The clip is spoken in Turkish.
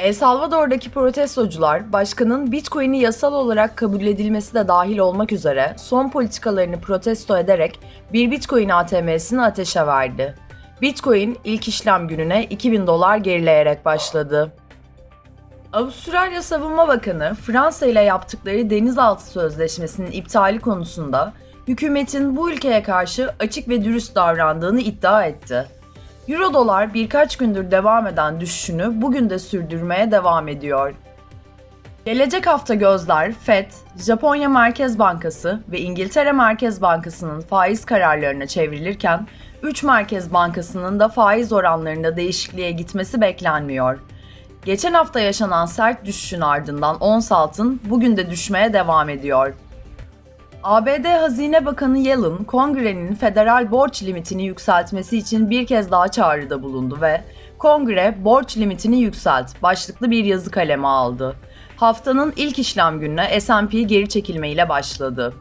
El Salvador'daki protestocular, başkanın Bitcoin'i yasal olarak kabul edilmesi de dahil olmak üzere son politikalarını protesto ederek bir Bitcoin ATM'sini ateşe verdi. Bitcoin ilk işlem gününe 2000 dolar gerileyerek başladı. Avustralya Savunma Bakanı Fransa ile yaptıkları denizaltı sözleşmesinin iptali konusunda hükümetin bu ülkeye karşı açık ve dürüst davrandığını iddia etti. Euro dolar birkaç gündür devam eden düşüşünü bugün de sürdürmeye devam ediyor. Gelecek hafta gözler FED, Japonya Merkez Bankası ve İngiltere Merkez Bankası'nın faiz kararlarına çevrilirken 3 Merkez Bankası'nın da faiz oranlarında değişikliğe gitmesi beklenmiyor. Geçen hafta yaşanan sert düşüşün ardından ons altın bugün de düşmeye devam ediyor. ABD Hazine Bakanı Yellen, kongrenin federal borç limitini yükseltmesi için bir kez daha çağrıda bulundu ve kongre borç limitini yükselt başlıklı bir yazı kaleme aldı. Haftanın ilk işlem gününe S&P geri çekilmeyle başladı.